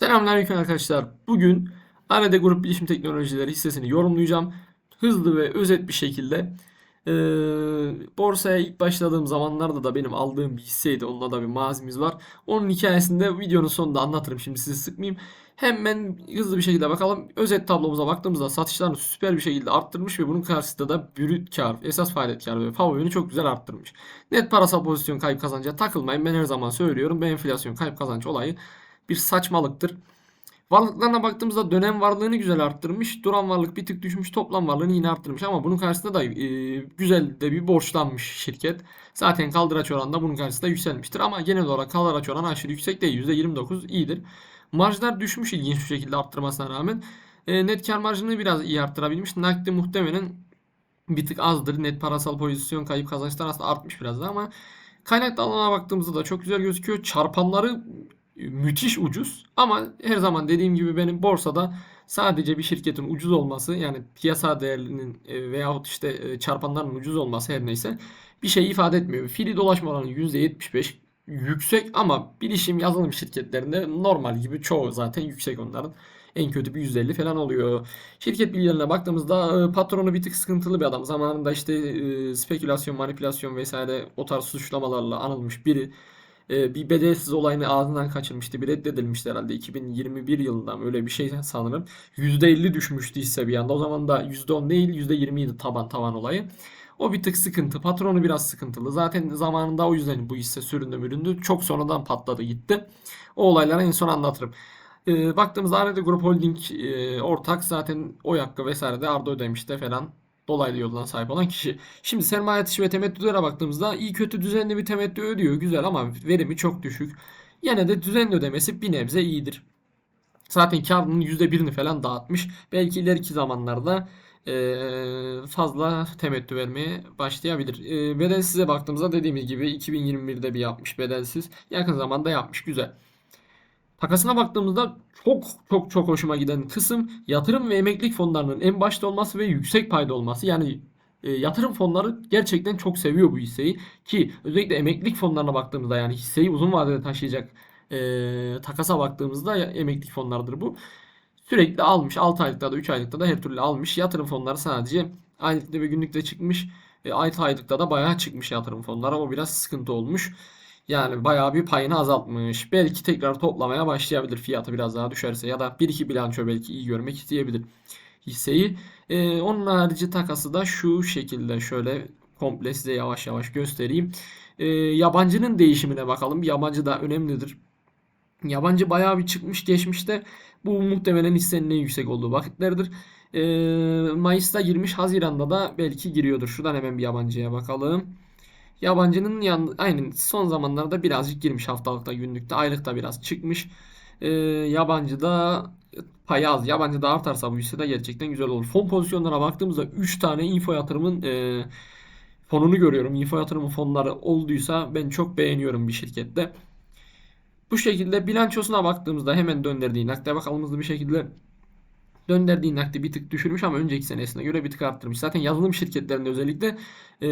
Selamünaleyküm arkadaşlar. Bugün ARD Grup Bilişim Teknolojileri hissesini yorumlayacağım. Hızlı ve özet bir şekilde. Ee, borsaya ilk başladığım zamanlarda da benim aldığım bir hisseydi. Onunla da bir mazimiz var. Onun hikayesini de videonun sonunda anlatırım. Şimdi sizi sıkmayayım. Hemen hızlı bir şekilde bakalım. Özet tablomuza baktığımızda satışlarını süper bir şekilde arttırmış ve bunun karşısında da brüt kar, esas faaliyet karı ve favorini çok güzel arttırmış. Net parasal pozisyon kayıp kazanca takılmayın. Ben her zaman söylüyorum. Bu enflasyon kayıp kazanç olayı bir saçmalıktır. Varlıklarına baktığımızda dönem varlığını güzel arttırmış. Duran varlık bir tık düşmüş. Toplam varlığını yine arttırmış. Ama bunun karşısında da e, güzel de bir borçlanmış şirket. Zaten kaldıraç oranı da bunun karşısında yükselmiştir. Ama genel olarak kaldıraç oranı aşırı yüksek değil. %29 iyidir. Marjlar düşmüş ilginç bir şekilde arttırmasına rağmen. E, net kar marjını biraz iyi arttırabilmiş. Nakdi muhtemelen bir tık azdır. Net parasal pozisyon kayıp kazançlar aslında artmış biraz da ama kaynak dağılımına baktığımızda da çok güzel gözüküyor. Çarpanları müthiş ucuz ama her zaman dediğim gibi benim borsada sadece bir şirketin ucuz olması yani piyasa değerinin e, veyahut işte e, çarpanların ucuz olması her neyse bir şey ifade etmiyor. Fiili dolaşma oranı %75 yüksek ama bilişim yazılım şirketlerinde normal gibi çoğu zaten yüksek onların. En kötü bir %50 falan oluyor. Şirket bilgilerine baktığımızda e, patronu bir tık sıkıntılı bir adam. Zamanında işte e, spekülasyon, manipülasyon vesaire o tarz suçlamalarla anılmış biri. E, bir bedelsiz olayını ağzından kaçırmıştı. Bir reddedilmişti herhalde 2021 yılından öyle bir şey sanırım. %50 düşmüştü hisse bir anda. O zaman da %10 değil %20 idi taban tavan olayı. O bir tık sıkıntı. Patronu biraz sıkıntılı. Zaten zamanında o yüzden bu hisse süründü müründü. Çok sonradan patladı gitti. O olayları en son anlatırım. E, baktığımızda ARD Group Holding e, ortak zaten oy hakkı vesaire de Arda ödemişti falan dolaylı yoldan sahip olan kişi. Şimdi sermaye yatışı ve temettülere baktığımızda iyi kötü düzenli bir temettü ödüyor. Güzel ama verimi çok düşük. Yine de düzenli ödemesi bir nebze iyidir. Zaten karının %1'ini falan dağıtmış. Belki ileriki zamanlarda e, fazla temettü vermeye başlayabilir. E, bedelsize baktığımızda dediğimiz gibi 2021'de bir yapmış bedelsiz. Yakın zamanda yapmış. Güzel. Takasına baktığımızda çok çok çok hoşuma giden kısım yatırım ve emeklilik fonlarının en başta olması ve yüksek payda olması. Yani e, yatırım fonları gerçekten çok seviyor bu hisseyi ki özellikle emeklilik fonlarına baktığımızda yani hisseyi uzun vadede taşıyacak e, takasa baktığımızda emeklilik fonlarıdır bu. Sürekli almış 6 aylıkta da 3 aylıkta da her türlü almış. Yatırım fonları sadece aylıkta ve günlükte çıkmış. E, 6 aylıkta da bayağı çıkmış yatırım fonları ama biraz sıkıntı olmuş. Yani bayağı bir payını azaltmış. Belki tekrar toplamaya başlayabilir fiyatı biraz daha düşerse ya da bir iki bilanço belki iyi görmek isteyebilir hisseyi. Ee, onun harici takası da şu şekilde şöyle komple size yavaş yavaş göstereyim. Ee, yabancının değişimine bakalım. Yabancı da önemlidir. Yabancı bayağı bir çıkmış geçmişte. Bu muhtemelen hissenin en yüksek olduğu vakitlerdir. Ee, Mayıs'ta girmiş. Haziran'da da belki giriyordur. Şuradan hemen bir yabancıya bakalım. Yabancının yan, aynen son zamanlarda birazcık girmiş haftalıkta, günlükte, aylıkta biraz çıkmış. Ee, yabancı da payı az. Yabancı da artarsa bu hisse de gerçekten güzel olur. Fon pozisyonlarına baktığımızda 3 tane info yatırımın e, fonunu görüyorum. Info yatırımı fonları olduysa ben çok beğeniyorum bir şirkette. Bu şekilde bilançosuna baktığımızda hemen döndürdüğü nakde bakalım hızlı bir şekilde Döndürdüğü nakdi bir tık düşürmüş ama önceki senesine göre bir tık arttırmış. Zaten yazılım şirketlerinde özellikle e,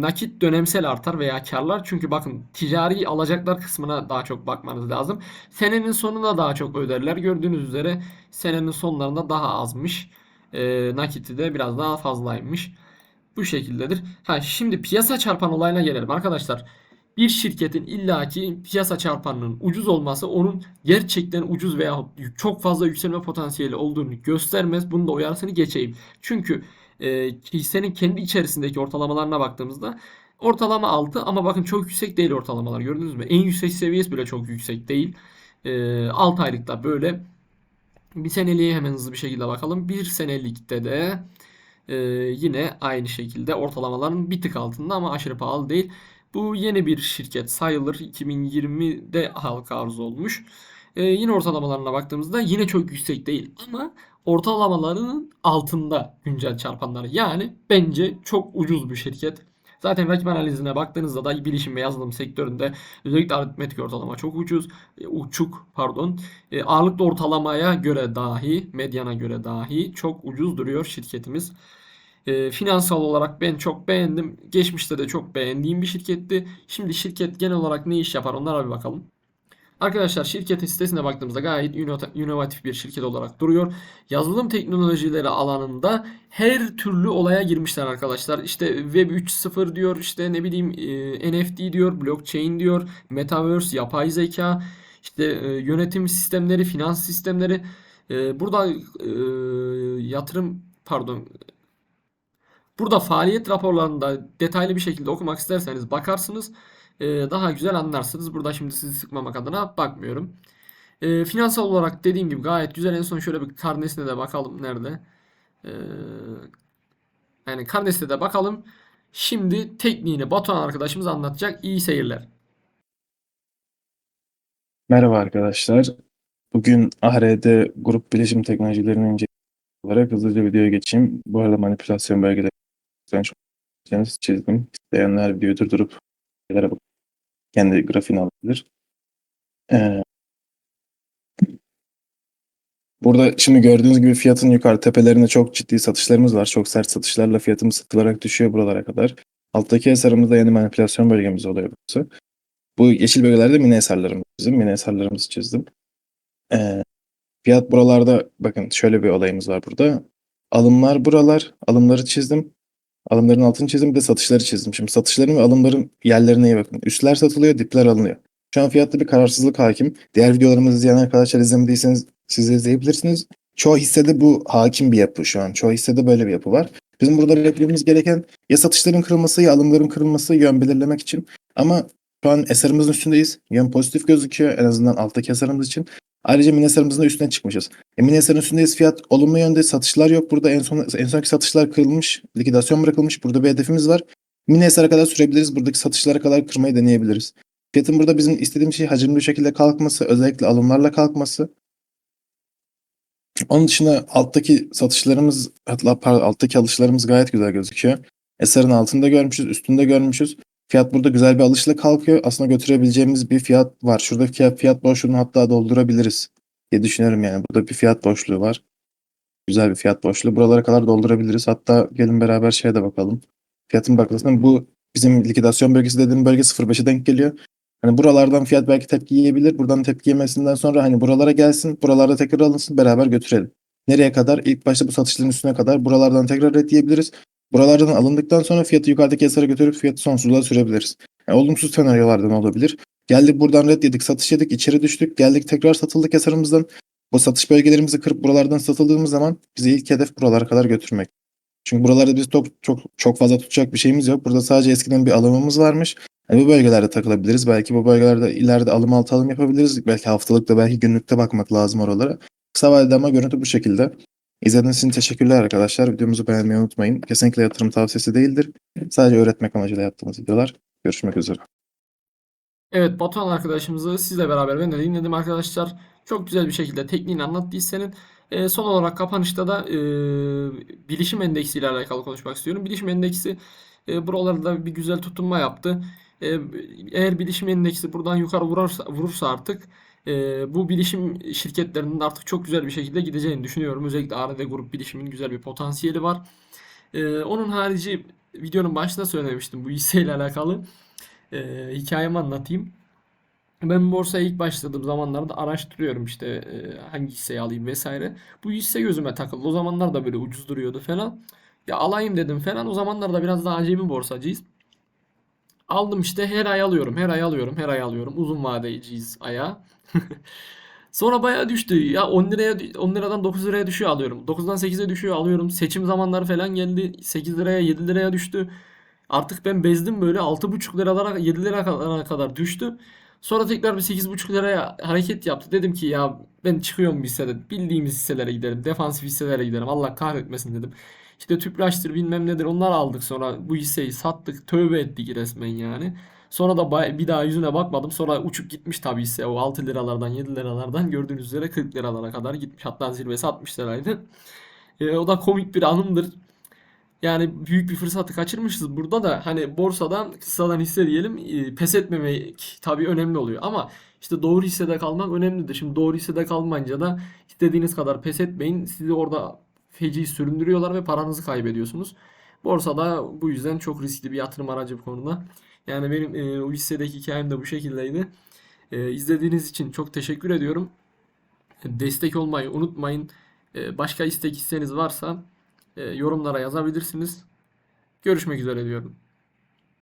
nakit dönemsel artar veya karlar. Çünkü bakın ticari alacaklar kısmına daha çok bakmanız lazım. Senenin sonunda daha çok öderler. Gördüğünüz üzere senenin sonlarında daha azmış. E, nakiti de biraz daha fazlaymış. Bu şekildedir. Ha şimdi piyasa çarpan olayına gelelim arkadaşlar bir şirketin illaki piyasa çarpanının ucuz olması onun gerçekten ucuz veya çok fazla yükselme potansiyeli olduğunu göstermez. Bunun da uyarısını geçeyim. Çünkü e, hissenin kendi içerisindeki ortalamalarına baktığımızda ortalama 6 ama bakın çok yüksek değil ortalamalar gördünüz mü? En yüksek seviyesi bile çok yüksek değil. E, 6 aylıkta böyle. Bir seneliğe hemen hızlı bir şekilde bakalım. Bir senelikte de e, yine aynı şekilde ortalamaların bir tık altında ama aşırı pahalı değil. Bu yeni bir şirket sayılır. 2020'de halka arz olmuş. Ee, yine ortalamalarına baktığımızda yine çok yüksek değil ama ortalamalarının altında güncel çarpanları. Yani bence çok ucuz bir şirket. Zaten rakip analizine baktığınızda da bilişim ve yazılım sektöründe özellikle aritmetik ortalama çok ucuz, e, uçuk pardon. E, ağırlıklı ortalamaya göre dahi, medyana göre dahi çok ucuz duruyor şirketimiz. E, finansal olarak ben çok beğendim. Geçmişte de çok beğendiğim bir şirketti. Şimdi şirket genel olarak ne iş yapar onlara bir bakalım. Arkadaşlar şirketin sitesine baktığımızda gayet ino- inovatif bir şirket olarak duruyor. Yazılım teknolojileri alanında her türlü olaya girmişler arkadaşlar. İşte Web 3.0 diyor, işte ne bileyim e, NFT diyor, blockchain diyor, metaverse, yapay zeka, işte e, yönetim sistemleri, finans sistemleri. E, burada yatırım pardon Burada faaliyet raporlarında detaylı bir şekilde okumak isterseniz bakarsınız. Ee, daha güzel anlarsınız. Burada şimdi sizi sıkmamak adına bakmıyorum. Ee, finansal olarak dediğim gibi gayet güzel. En son şöyle bir karnesine de bakalım nerede. Ee, yani karnesine de bakalım. Şimdi tekniğini Batuhan arkadaşımız anlatacak. İyi seyirler. Merhaba arkadaşlar. Bugün ARD grup bilişim teknolojilerinin inceleme olarak hızlıca videoya geçeyim. Bu arada manipülasyon belgeleri çok isterseniz çizdim. İsteyenler videoyu durdurup kendi grafiğini alabilir. Ee, burada şimdi gördüğünüz gibi fiyatın yukarı tepelerinde çok ciddi satışlarımız var. Çok sert satışlarla fiyatımız satılarak düşüyor buralara kadar. Alttaki eserimizde yeni manipülasyon bölgemiz oluyor burası. Bu yeşil bölgelerde mini eserlerimiz bizim. Mini eserlerimizi çizdim. Ee, fiyat buralarda bakın şöyle bir olayımız var burada. Alımlar buralar. Alımları çizdim. Alımların altını çizdim bir de satışları çizdim. Şimdi satışların ve alımların yerlerine iyi bakın. Üstler satılıyor, dipler alınıyor. Şu an fiyatta bir kararsızlık hakim. Diğer videolarımızı izleyen arkadaşlar izlemediyseniz siz de izleyebilirsiniz. Çoğu hissede bu hakim bir yapı şu an. Çoğu hissede böyle bir yapı var. Bizim burada yapmamız gereken ya satışların kırılması ya alımların kırılması yön belirlemek için. Ama şu an eserimizin üstündeyiz. Yön pozitif gözüküyor en azından alttaki eserimiz için. Ayrıca mini eserimizin de üstüne çıkmışız. E, mini eserin üstündeyiz. Fiyat olumlu yönde satışlar yok. Burada en son en sonki satışlar kırılmış. Likidasyon bırakılmış. Burada bir hedefimiz var. Mini esere kadar sürebiliriz. Buradaki satışlara kadar kırmayı deneyebiliriz. Fiyatın burada bizim istediğimiz şey hacimli bir şekilde kalkması. Özellikle alımlarla kalkması. Onun dışında alttaki satışlarımız, hatta alttaki alışlarımız gayet güzel gözüküyor. Eserin altında görmüşüz, üstünde görmüşüz. Fiyat burada güzel bir alışla kalkıyor. Aslında götürebileceğimiz bir fiyat var. Şurada fiyat, fiyat boşluğunu hatta doldurabiliriz diye düşünüyorum yani. Burada bir fiyat boşluğu var. Güzel bir fiyat boşluğu. Buralara kadar doldurabiliriz. Hatta gelin beraber şeye de bakalım. Fiyatın bakılsın. Bu bizim likidasyon bölgesi dediğim bölge 0.5'e denk geliyor. Hani buralardan fiyat belki tepki yiyebilir. Buradan tepki yemesinden sonra hani buralara gelsin. Buralarda tekrar alınsın. Beraber götürelim. Nereye kadar? İlk başta bu satışların üstüne kadar buralardan tekrar red yiyebiliriz. Buralardan alındıktan sonra fiyatı yukarıdaki esere götürüp fiyatı sonsuzluğa sürebiliriz. Yani olumsuz senaryolardan olabilir. Geldik buradan red yedik, satış yedik, içeri düştük. Geldik tekrar satıldık eserimizden. Bu satış bölgelerimizi kırıp buralardan satıldığımız zaman bizi ilk hedef buralara kadar götürmek. Çünkü buralarda biz çok çok çok fazla tutacak bir şeyimiz yok. Burada sadece eskiden bir alımımız varmış. Yani bu bölgelerde takılabiliriz. Belki bu bölgelerde ileride alım altı alım yapabiliriz. Belki haftalıkta, belki günlükte bakmak lazım oralara. Kısa vadede ama görüntü bu şekilde. İzlediğiniz için teşekkürler arkadaşlar. Videomuzu beğenmeyi unutmayın. Kesinlikle yatırım tavsiyesi değildir. Sadece öğretmek amacıyla yaptığımız videolar. Görüşmek üzere. Evet Batuhan arkadaşımızı sizle beraber ben de dinledim arkadaşlar. Çok güzel bir şekilde tekniğini anlattı. E, son olarak kapanışta da e, bilişim endeksi ile alakalı konuşmak istiyorum. Bilişim endeksi e, buralarda bir güzel tutunma yaptı. E, eğer bilişim endeksi buradan yukarı vurursa, vurursa artık e, bu bilişim şirketlerinin artık çok güzel bir şekilde gideceğini düşünüyorum. Özellikle ARD Grup Bilişim'in güzel bir potansiyeli var. E, onun harici videonun başında söylemiştim bu hisseyle alakalı. E, hikayemi anlatayım. Ben borsaya ilk başladığım zamanlarda araştırıyorum işte e, hangi hisseyi alayım vesaire. Bu hisse gözüme takıldı. O zamanlar da böyle ucuz duruyordu falan. Ya alayım dedim falan. O zamanlarda biraz daha acemi borsacıyız. Aldım işte her ay alıyorum, her ay alıyorum, her ay alıyorum. Uzun vadeciyiz aya. Sonra bayağı düştü. Ya 10 liraya 10 liradan 9 liraya düşüyor alıyorum. 9'dan 8'e düşüyor alıyorum. Seçim zamanları falan geldi. 8 liraya 7 liraya düştü. Artık ben bezdim böyle 6,5 liralara 7 lira kadar düştü. Sonra tekrar bir 8,5 liraya hareket yaptı. Dedim ki ya ben çıkıyorum bir hissede. Bildiğimiz hisselere gidelim. Defansif hisselere gidelim. Allah kahretmesin dedim. İşte tüpraştır bilmem nedir onlar aldık sonra bu hisseyi sattık. Tövbe ettik resmen yani. Sonra da bir daha yüzüne bakmadım. Sonra uçup gitmiş tabii hisse o 6 liralardan 7 liralardan gördüğünüz üzere 40 liralara kadar gitmiş. Hatta zirvesi 60 liraydı. E, o da komik bir anımdır. Yani büyük bir fırsatı kaçırmışız burada da hani borsadan kısadan hisse diyelim e, pes etmemek tabii önemli oluyor ama işte doğru hissede kalmak önemlidir. Şimdi doğru hissede kalmayınca da istediğiniz kadar pes etmeyin. Sizi orada feci süründürüyorlar ve paranızı kaybediyorsunuz. Borsada bu yüzden çok riskli bir yatırım aracı bu konuda. Yani benim e, o hissedeki hikayem de bu şekildeydi. Ee, izlediğiniz için çok teşekkür ediyorum. Destek olmayı unutmayın. Ee, başka istek isteğiniz varsa e, yorumlara yazabilirsiniz. Görüşmek üzere diyorum.